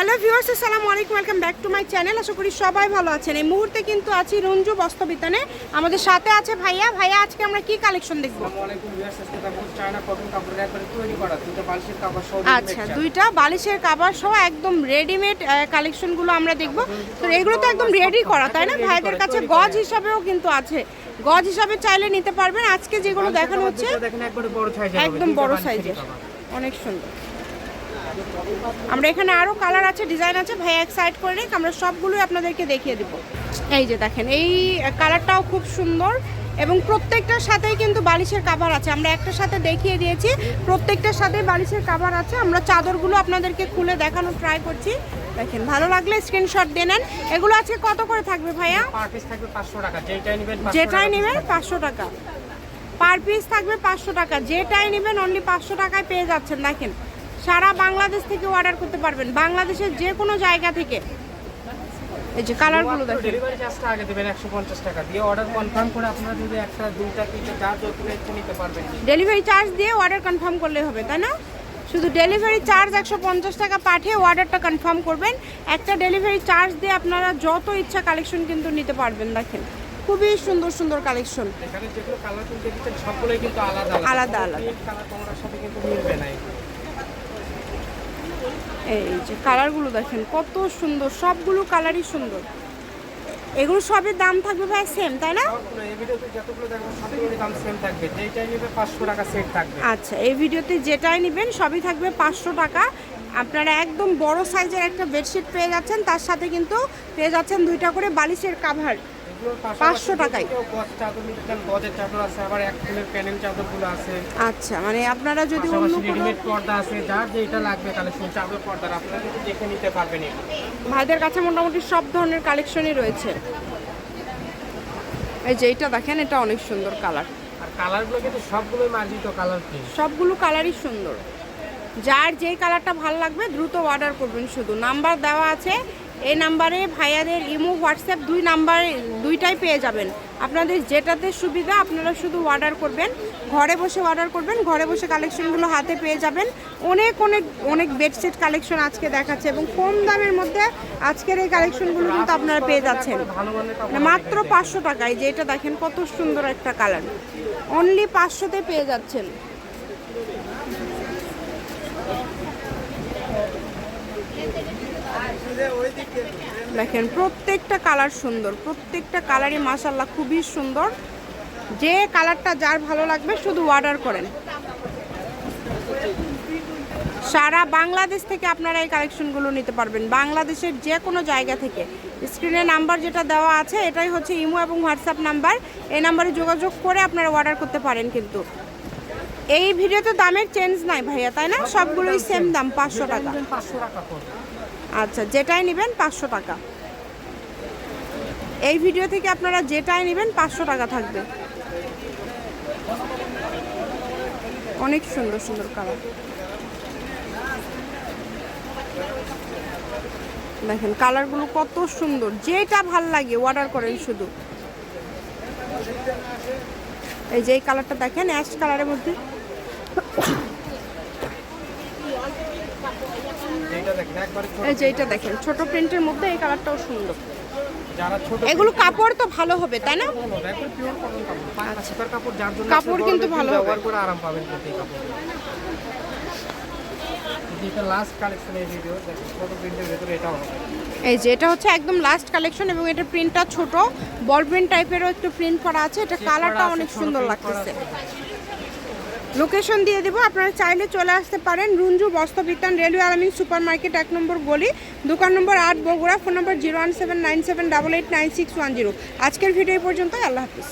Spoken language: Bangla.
হ্যালো ভিউয়ার্স আসসালামু আলাইকুম welcome back to my channel. আশা করি সবাই ভালো আছেন। এই মুহূর্তে কিন্তু আছি রঞ্জু বস্ত্রবিতানে। আমাদের সাথে আছে ভাইয়া। ভাইয়া আজকে আমরা কি কালেকশন দেখব? আচ্ছা দুইটা বালিশের কাবার সহ একদম রেডিমেড কালেকশনগুলো আমরা দেখব। তো এগুলো তো একদম রেডি করা তাই না? ভাইদের কাছে গজ হিসাবেও কিন্তু আছে। গজ হিসাবে চাইলে নিতে পারবেন। আজকে যেগুলো দেখানো হচ্ছে দেখেন একবারে বড় সাইজ একদম বড় সাইজের অনেক সুন্দর। আমরা এখানে আরও কালার আছে ডিজাইন আছে ভাই এক সাইড করে নিক আমরা সবগুলোই আপনাদেরকে দেখিয়ে দিব। এই যে দেখেন এই কালারটাও খুব সুন্দর এবং প্রত্যেকটার সাথেই কিন্তু বালিশের কাভার আছে। আমরা একটার সাথে দেখিয়ে দিয়েছি প্রত্যেকটার সাথে বালিশের কাভার আছে। আমরা চাদরগুলো আপনাদেরকে খুলে দেখানো ট্রাই করছি। দেখেন ভালো লাগলে স্ক্রিনশট দিয়ে নেন। এগুলো আছে কত করে থাকবে ভাইয়া? পার পিস থাকবে 500 টাকা যেটাই নেবেন যেটাই নেবেন পাঁচশো টাকা। পার পিস থাকবে পাঁচশো টাকা যেটাই নেবেন অনলি পাঁচশো টাকায় পেয়ে যাচ্ছেন। দেখেন সারা বাংলাদেশ থেকে অর্ডার করতে পারবেন। বাংলাদেশের যে কোনো জায়গা থেকে। এই যে কালারগুলো দেখেন। ডেলিভারি চার্জটা আগে দেবেন 150 টাকা দিয়ে। অর্ডার কনফার্ম করে আপনারা যদি একটা দুইটা তিনটা চার যত রেট নিতে পারবেন। ডেলিভারি চার্জ দিয়ে অর্ডার কনফার্ম করলে হবে তাই না? শুধু ডেলিভারি চার্জ একশো পঞ্চাশ টাকা পাঠিয়ে অর্ডারটা কনফার্ম করবেন। একটা ডেলিভারি চার্জ দিয়ে আপনারা যত ইচ্ছা কালেকশন কিন্তু নিতে পারবেন দেখেন। খুবই সুন্দর সুন্দর কালেকশন এখানে যেগুলো কালার কিনতে দিচ্ছেন সবগুলোই কিন্তু আলাদা আলাদা আলাদা। কালার কোনোটার সাথে কিন্তু মিলবে না এই যে কালারগুলো দেখেন কত সুন্দর সবগুলো কালারই সুন্দর। এগুলো সবের দাম থাকবে ভাই সেম তাই না? সবগুলো এই ভিডিওতে যতগুলো দেখবেন সবগুলোর দাম সেম থাকবে। যেটাই নেবে 500 টাকা সেট থাকবে। আচ্ছা এই ভিডিওতে যেটাই নেবেন সবই থাকবে পাঁচশো টাকা। আপনারা একদম বড় সাইজের একটা বেডশিট পেয়ে যাচ্ছেন তার সাথে কিন্তু পেয়ে যাচ্ছেন দুইটা করে বালিশের কাভার পাঁচশো টাকায়। আচ্ছা মানে আপনারা যদি অন্য পর্দা আছে যার যেটা লাগবে কালেকশন চাদর পর্দার আপনারা দেখে নিতে পারবেন ভাইদের কাছে মোটামুটি সব ধরনের কালেকশনই রয়েছে। এই যে এটা দেখেন এটা অনেক সুন্দর কালার। আর কালারগুলো কিন্তু মার্জিত কালার সবগুলো কালারই সুন্দর। যার যেই কালারটা ভালো লাগবে দ্রুত অর্ডার করবেন শুধু। নাম্বার দেওয়া আছে এই নাম্বারে ভাইয়াদের ইমো, হোয়াটসঅ্যাপ দুই নাম্বারে, দুইটাই পেয়ে যাবেন। আপনাদের যেটাতে সুবিধা, আপনারা শুধু অর্ডার করবেন। ঘরে বসে অর্ডার করবেন, ঘরে বসে কালেকশনগুলো হাতে পেয়ে যাবেন। অনেক অনেক অনেক বেডশিট কালেকশন আজকে দেখাচ্ছে এবং কম দামের মধ্যে আজকের এই কালেকশনগুলো কিন্তু আপনারা পেয়ে যাচ্ছেন। মানে মাত্র পাঁচশো টাকায়, যে এটা দেখেন কত সুন্দর একটা কালার অনলি পাঁচশোতে পেয়ে যাচ্ছেন। দেখেন, প্রত্যেকটা কালার সুন্দর, প্রত্যেকটা কালারই মাসাল্লাহ খুবই সুন্দর। যে কালারটা যার ভালো লাগবে, শুধু অর্ডার করেন। সারা বাংলাদেশ থেকে আপনারা এই কালেকশনগুলো নিতে পারবেন। বাংলাদেশের যে কোনো জায়গা থেকে। স্ক্রিনে নাম্বার যেটা দেওয়া আছে, এটাই হচ্ছে ইমো এবং হোয়াটসঅ্যাপ নাম্বার। এই নাম্বারে যোগাযোগ করে আপনারা অর্ডার করতে পারেন কিন্তু। এই ভিডিওতে দামের চেঞ্জ নাই ভাইয়া, তাই না? সবগুলোই সেম দাম, পাঁচশো টাকা। পাঁচশো টাকা আচ্ছা যেটাই নেবেন পাঁচশো টাকা। এই ভিডিও থেকে আপনারা যেটাই নেবেন পাঁচশো টাকা থাকবে। অনেক সুন্দর সুন্দর কালার দেখেন কালারগুলো কত সুন্দর। যেটা ভালো লাগে অর্ডার করেন শুধু। এই যে এই কালারটা দেখেন অ্যাশ কালারের মধ্যে এইটা দেখেন একবারে ছোট এই যে এটা দেখেন ছোট প্রিন্টের মধ্যে এই কালারটাও সুন্দর। এগুলো কাপড় তো ভালো হবে তাই না? কাপড়। কিন্তু ভালো ব্যবহার করে আরাম পাবেন এই যে এটা হচ্ছে একদম লাস্ট কালেকশন এবং এটা প্রিন্টটা ছোট। বল প্রিন্ট টাইপেরও একটু প্রিন্ট করা আছে এটা কালারটা অনেক সুন্দর লাগতেছে। লোকেশন দিয়ে দেবো। আপনারা চাইলে চলে আসতে পারেন Runju Bastrabitan railway Alamin super market এক নম্বর গলি, দোকান নম্বর আট, Bogura, phone number zero one seven nine seven double eight nine six one zero. আজকের ভিডিও পর্যন্ত আল্লাহ হাফিজ।